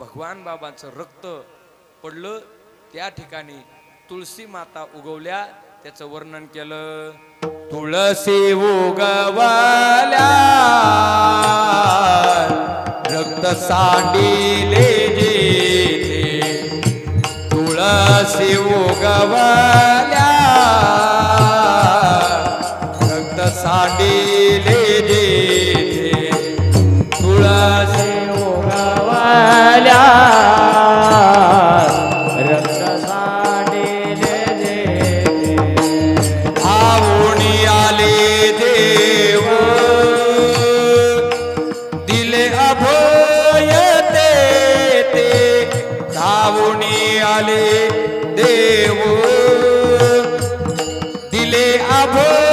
भगवान बाबांचं रक्त पडलं त्या ठिकाणी तुळसी माता उगवल्या त्याचं वर्णन केलं. तुळसी उगवल्या रक्त सांडिले तुळसी उगवल्या रक्त सांडिले धावून आले देव. दिले आभो